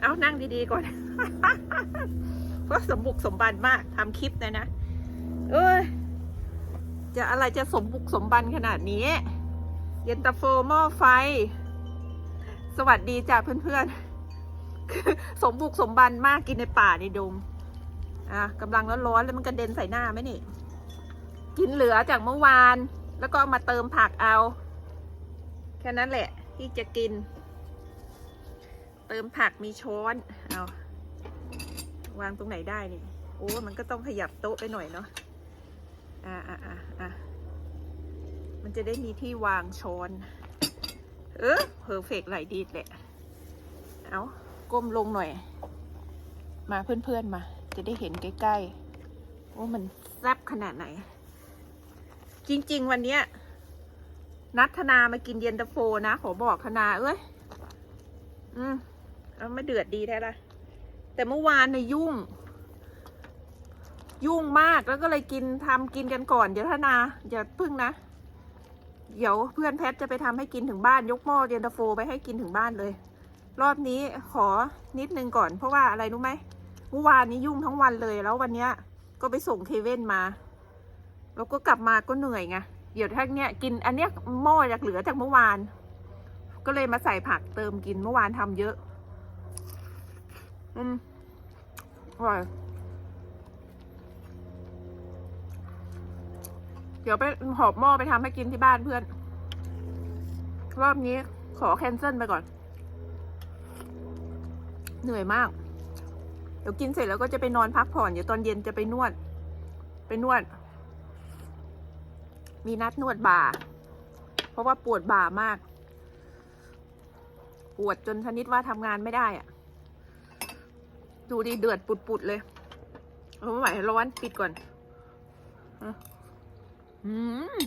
เอานั่งดีๆก่อน เพราะสมบุกสมบันมากทำคลิปนะนะ เอ้ย จะอะไรจะสมบุกสมบันขนาดนี้ เย็นตาโฟหม้อไฟ สวัสดีจ้ะเพื่อนๆ สมบุกสมบันมากกินในป่าในดง อะกำลังร้อนๆแล้วมันกระเด็นใส่หน้าไหมนี่ กินเหลือจากเมื่อวาน แล้วก็มาเติมผักเอา แค่นั้นแหละที่จะกิน เติมผักมีช้อน เอาวางตรงไหนได้นี่ โอ้ มันก็ต้องขยับโต๊ะไปหน่อยเนาะ อ่าอ่าอ่าอ่ามันจะได้มีที่วางช้อน เออเพอร์เฟกไหลดีแหละ เอาก้มลงหน่อย มาเพื่อนๆมา จะได้เห็นใกล้ๆว่ามันแซ่บขนาดไหน จริง ๆ วันเนี้ยนัดธนามากินเย็นตาโฟนะ ขอบอกธนาเอ้ย อืม เอาไม่เดือดดีแท้ละแต่เมื่อวานเนี่ยยุ่ง ยุ่งมากแล้วก็เลยกินทำกินกันก่อนเดี๋ยวธนาอย่าพึ่งนะ เดี๋ยวเพื่อนแพทจะไปทำให้กินถึงบ้านยกหม้อเย็นตาโฟไปให้กินถึงบ้านเลย รอบนี้ขอนิดนึงก่อนเพราะว่าอะไรรู้ไหมเมื่อวานนี้ยุ่งทั้งวันเลยแล้ววันเนี้ยก็ไปส่งเคเว่นมา แล้วก็กลับมาก็เหนื่อยไงเดี๋ยวถ้าเนี้ยกินอันเนี้ยหม้อจากเหลือจากเมื่อวาน ก็เลยมาใส่ผักเติมกินเมื่อวานทำเยอะ อืมอร่อยเดี๋ยวไปหอบหม้อไปทำให้กินที่บ้านเพื่อน รอบนี้ขอแคนเซิลไปก่อน เหนื่อยมาก เดี๋ยวกินเสร็จแล้วก็จะไปนอนพักผ่อน เดี๋ยวตอนเย็นจะไปนวด ไปนวด มีนัดนวดบ่า เพราะว่าปวดบ่ามาก ปวดจนชนิดว่าทำงานไม่ได้อะ ดูดิเดือดปุดๆเลยเอาไม่ไหวร้อนปิดก่อน อืม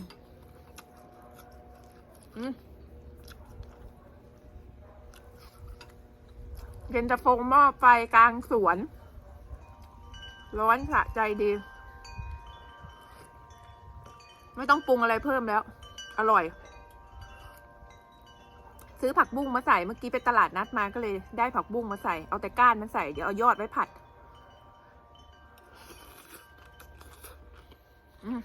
อืมเย็นตาโฟหม้อไฟกลางสวน ร้อนสะใจดี ไม่ต้องปรุงอะไรเพิ่มแล้ว อร่อย ซื้อผักบุ้งมาใส่เมื่อกี้ไปตลาดนัดมาก็เลยได้ผักบุ้งมาใส่เอาแต่ก้านมันใส่เดี๋ยวเอายอดไว้ผัดม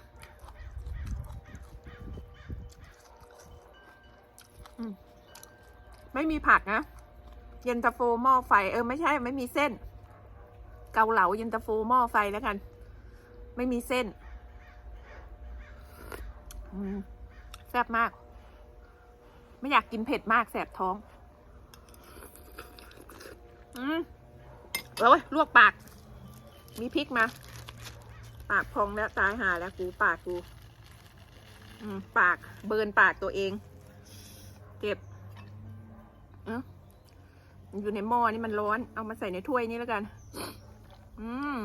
ไม่มีผักนะ เย็นตาโฟหม้อไฟ เออไม่ใช่ ไม่มีเส้น เกาเหลาเย็นตาโฟหม้อไฟแล้วกัน ไม่มีเส้นแซ่บมาก ไม่อยากกินเผ็ดมากแสบท้อง อืมเอ้ยลวกปาก มีพริกมา ปากพองแล้วตายหาแล้วกูปากกู อืม ปากเบินปากตัวเอง เก็บเอ้ามันอยู่ในหม้อนี่มันร้อน เอามาใส่ในถ้วยนี้แล้วกัน อืม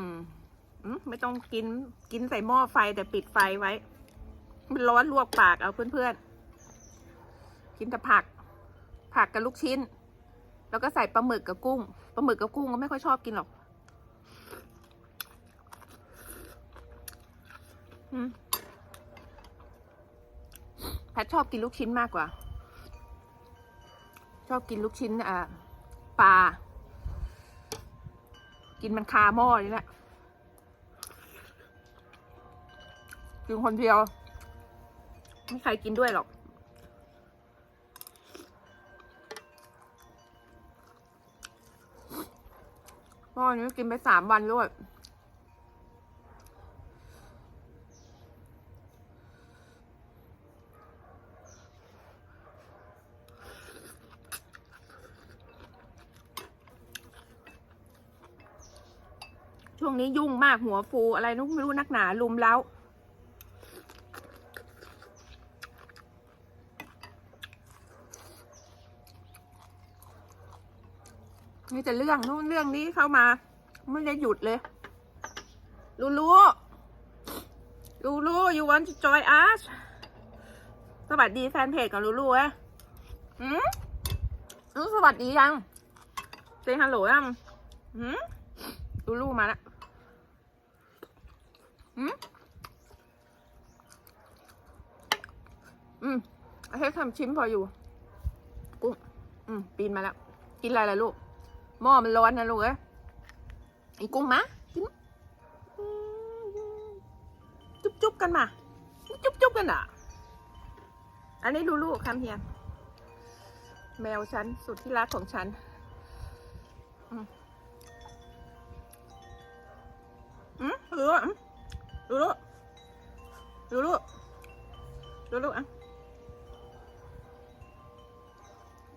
อืมไม่ต้องกิน กินใส่หม้อไฟแต่ปิดไฟไว้ มันร้อนลวกปากเอาเพื่อนๆ กินแต่ผัก ผักกับลูกชิ้น แล้วก็ใส่ปลาหมึกกับกุ้งปลาหมึกกับกุ้งก็ไม่ค่อยชอบกินหรอกแพทชอบกินลูกชิ้นมากกว่า ชอบกินลูกชิ้นอ่าปลา กินมันคาหม้อนี่แหละกินคนเดียว ไม่ใครกินด้วยหรอก อนี้กินไปสามวันด้วยช่วงนี้ยุ่งมากหัวฟูอะไรนุกไม่รู้นักหนาลุมแล้ว นี่แต่เรื่องนู้นเรื่องนี้เข้ามา ไม่ได้หยุดเลยลูลูลูลู you want to join us สวัสดีแฟนเพจกับลูลูเอ้ยหืมลูสวัสดียังเซฮัลโหลยังหืมลูลูมาแล้วหืมอืมให้ทำชิมพออยู่ กุ้งอืม ปีนมาแล้ว กินอะไรล่ะลูก หม้อมันร้อนนะลูกเอ้ยไอ้กุ้งมะกินจุ๊บจุ๊บกันมา จุ๊บจุ๊บกันอะ อันนี้ดูลูกคำเฮียแมวฉัน สุดที่รักของฉันอืมอืมดูลูกดูลูกดูลูกดูลูกอะ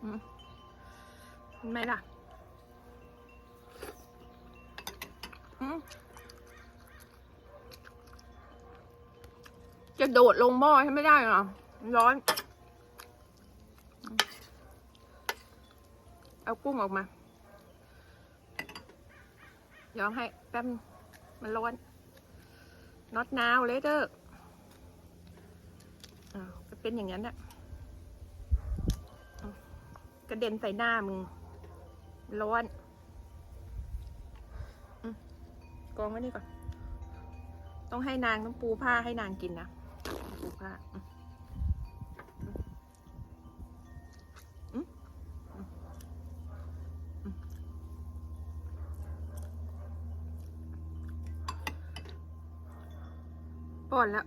อืมไหมล่ะ จะโดดลงหม้อให้ไม่ได้เหรอ ร้อน เอากุ้งออกมา ยอมให้แป๊บมันร้อน not now later อ้าวก็เป็นอย่างนั้นน่ะกระเด็นใส่หน้ามึง ร้อนอืม กองไว้นี่ก่อน ต้องให้นางต้องปูผ้าให้นางกินนะ ปูผ้าป้อนแล้ว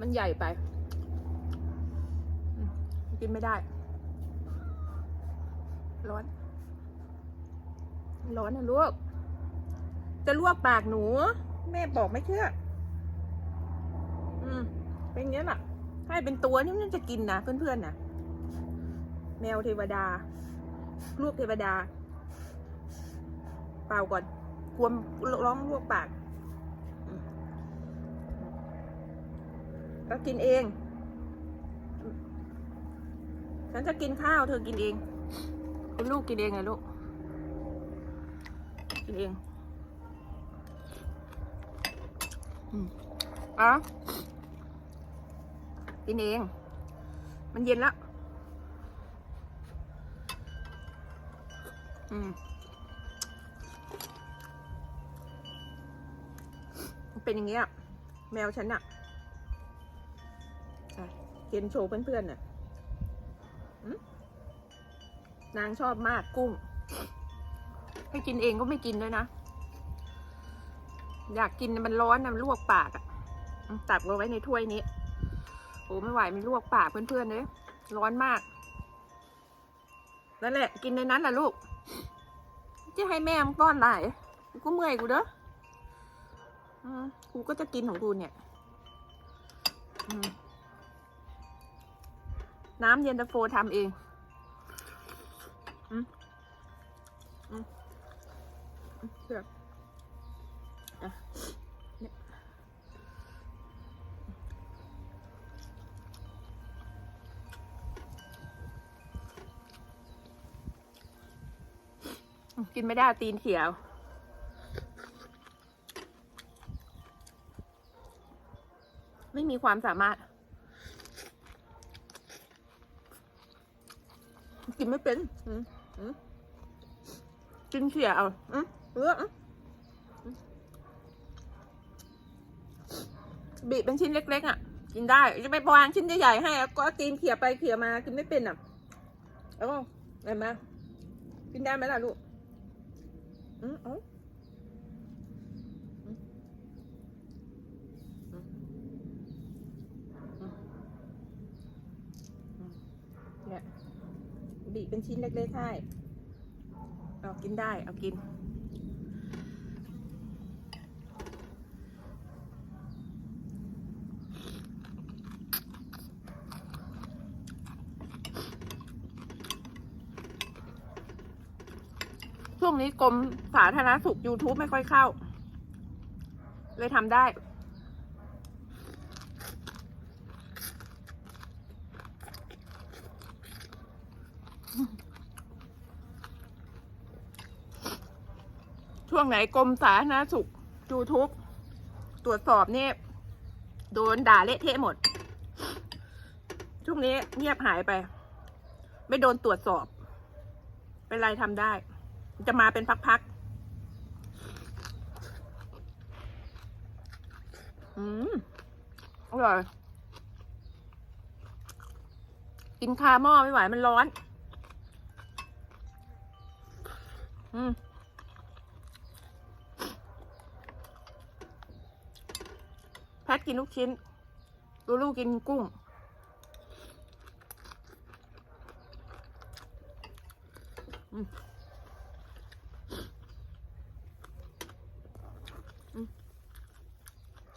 มันใหญ่ไป กินไม่ได้ ร้อน ร้อนนะลูก จะลวกปากหนู แม่บอกไม่เชื่อ อืม เป็นอย่างนี้ยน่ะ ให้เป็นตัวนี่มันจะกินนะเพื่อนๆนะแมวเทวดา ลูกเทวดา เปล่าก่อนควมร้องลวกปาก ก็กินเอง ฉันจะกินข้าวเธอกินเอง คุณลูกกินเองไงลูก กินเอง อืมอะกินเอง มันเย็นแล้วอืมเป็นอย่างเงี้ย แมวฉันอะ่ะกินโชว์เพื่อนๆน่ะ นางชอบมากกุ้ง ให้กินเองก็ไม่กินด้วยนะ อยากกินมันร้อนนะมันลวกปากอะ่ะตักเอาไว้ในถ้วยนี้ โอ้ไม่ไหวมันลวกปากเพื่อนๆเลยร้อนมาก นั่นแหละ กินในนั้นแหละลูกจะให้แม่มันป้อนได้กูก็เมื่อยกูเด้อกูก็จะกินของกูเนี่ย อืม น้ำเย็นตาโฟทำเองอืมอืมเชื่ออะกินไม่ได้ตีนเขียว ไม่มีความสามารถ กินไม่เป็นอืมอืมกินเขียเอาอืมเอออืมอืมบีบเป็นชิ้นเล็กๆอะ กินได้จะไปวางชิ้นใหญ่ๆให้อะก็ตีนเขี่ยไปเขี่ยมากินไม่เป็นอะแล้วก็เห็นไหมกินได้ไหมล่ะลูกอืมอ๋อเนี่ย บีเป็นชิ้นเล็กๆให้เอากินได้ เอากิน ช่วงนี้กรมสาธารณสุข YouTube ไม่ค่อยเข้า เลยทำได้ ช่วงไหนกรมสาธารณสุข YouTube ตรวจสอบเนี่ยโดนด่าเละเทะหมด ช่วงนี้เงียบหายไป ไม่โดนตรวจสอบ เป็นไรทำได้ จะมาเป็นพักๆ อืม อร่อย กินคาหม้อไม่ไหวมันร้อน อืมแพทกินลูกชิ้น ลูลูกินกุ้ง อืม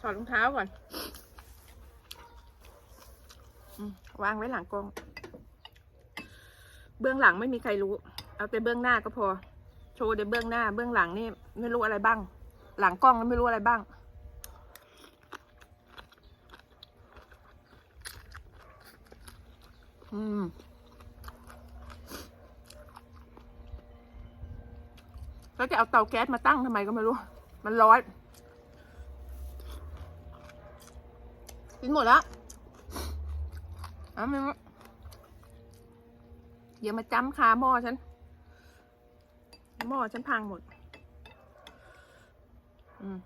ถอดรองเท้าก่อนอวางไว้หลังกล้อง เบื้องหลังไม่มีใครรู้ เอาแต่เบื้องหน้าก็พอ โชว์แต่เบื้องหน้า เบื้องหลังนี่ไม่รู้อะไรบ้าง หลังกล้องไม่รู้อะไรบ้าง อืมแล้วจะเอาเตาแก๊สมาตั้งทำไมก็ไม่รู้ มันร้อนกินหมดแล้วอ้าไม่รู้อย่ามาจ้ำคาหม้อฉัน หม้อฉันพังหมด อืม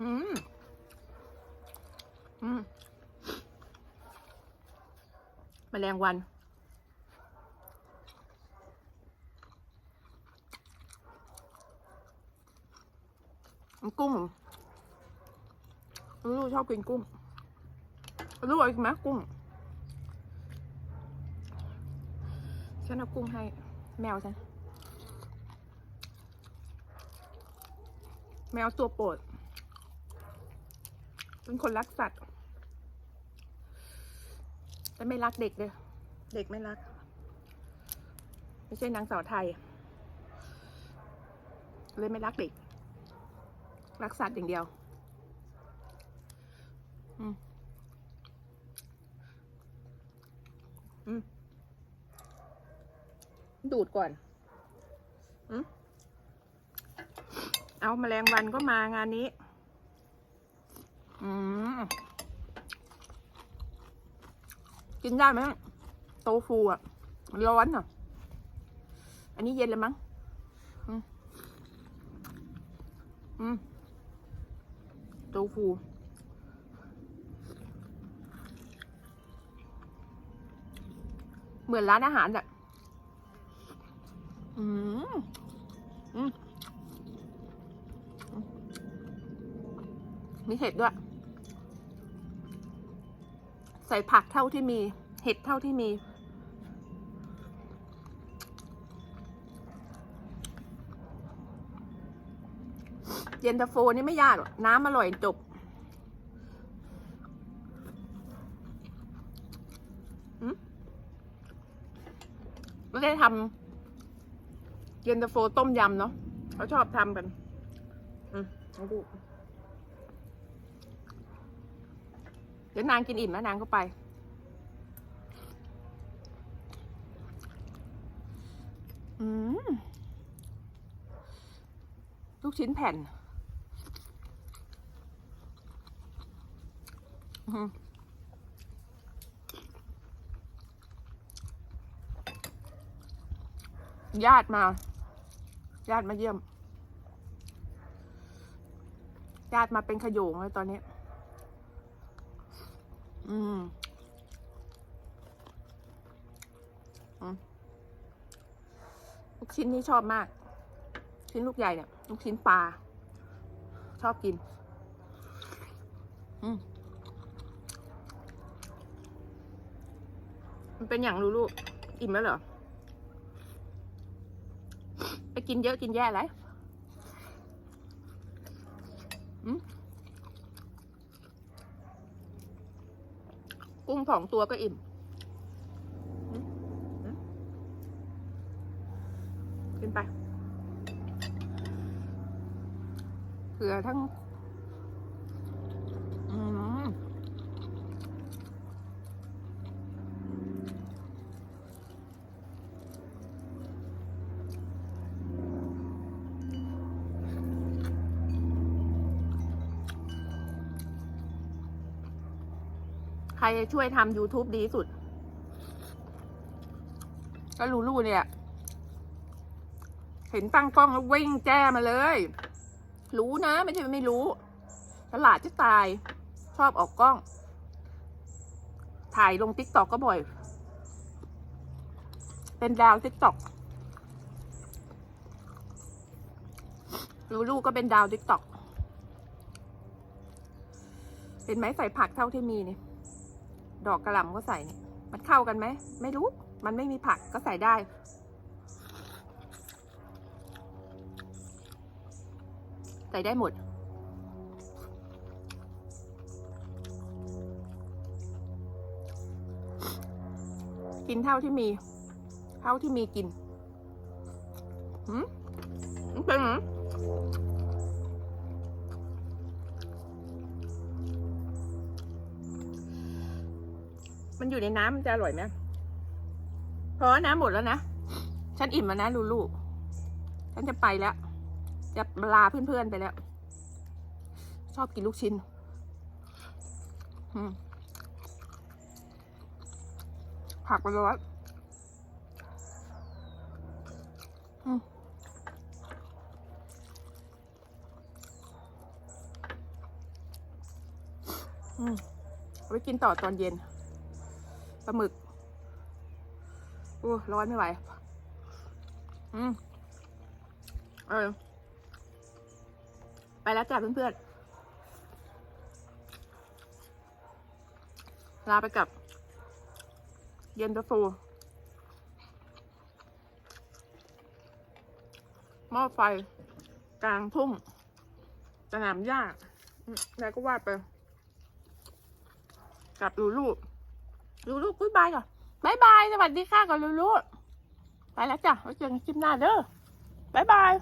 อืมอืมแมลงวัน กุ้งลูกชอบกินกุ้งลูกเอาอีกไหมกุ้ง ฉันเอากุ้งให้แมวฉัน แมวตัวโปรด เป็นคนรักสัตว์ แต่ไม่รักเด็กเลย เด็กไม่รัก ไม่ใช่นางสาวไทย เลยไม่รักเด็ก รักสัตว์อย่างเดียว อืม อืม ดูดก่อนอเอาแมลงวันก็มางานนี้ อืมกินได้ไหมโตฟูอะ ร้อนอะ อันนี้เย็นเลยมั้ง อืม อืม โตฟูเหมือนร้านอาหารอะ อืมอืมมีเห็ดด้วย ใส่ผักเท่าที่มี เห็ดเท่าที่มี เย็นตาโฟนี่ไม่ยากหรอกน้ำอร่อยจบไม่ได้ทำ เย็นตาโฟต้มยำเนาะเขาชอบทำกัน อืมลองดูเดี๋ยวนางกินอิ่มแล้วนางก็ไป อืมลูกชิ้นแผ่น อื้อหือญาติมา ญาติมาเยี่ยม ญาติมาเป็นขยงเลยตอนนี้อืมอืมลูกชิ้นนี่ชอบมาก ชิ้นลูกใหญ่เนี่ย ลูกชิ้นปลา ชอบกิน อืมมันเป็นอย่างรู้ลูกอิ่มแล้วเหรอ ไปกินเยอะกินแย่ไรกุ้งสองตัวก็อิ่มอืมอืมกินไปเผื่อทั้ง อืมใครจะ ช่วยทำ YouTube ดีสุด ก็ลูลูเนี่ย เห็นตั้งกล้องแล้ววิ่งแจ้มาเลย รู้นะ ไม่ใช่ไม่รู้ฉลาดจะตาย ชอบออกกล้อง ถ่ายลงติ๊กตอกก็บ่อย เป็นดาวติ๊กตอกลูลูก็เป็นดาวติ๊กตอกเป็นไหมใส่ผักเท่าที่มีเนี่ย ดอกกระหล่ำก็ใส่นี่มันเข้ากันไหม ไม่รู้ มันไม่มีผักก็ใส่ได้ ใส่ได้หมด กินเท่าที่มี เท่าที่มีกิน หืมเป็นไง มันอยู่ในน้ำมันจะอร่อยไหมเพราะว่าน้ำหมดแล้วนะ ฉันอิ่มแล้วนะลูลูฉันจะไปแล้ว จะลาเพื่อนๆไปแล้ว ชอบกินลูกชิ้น ผักไปร้อยอืมอืมไปกินต่อตอนเย็น ปลาหมึกโอ้ร้อนไม่ไหว อืมเออไปแล้วจ้ะเพื่อนๆ ลาไปกับ เย็นตาโฟหม้อไฟ กลางทุ่งสนามหญ้าแล้วก็ว่าไป กับลูลู ลูลูกุ้ยบายก่อนบายบาย สวัสดีค่ะกับลูลูไปแล้วจ้ะไว้เจอกันคลิปหน้าเด้อบายบาย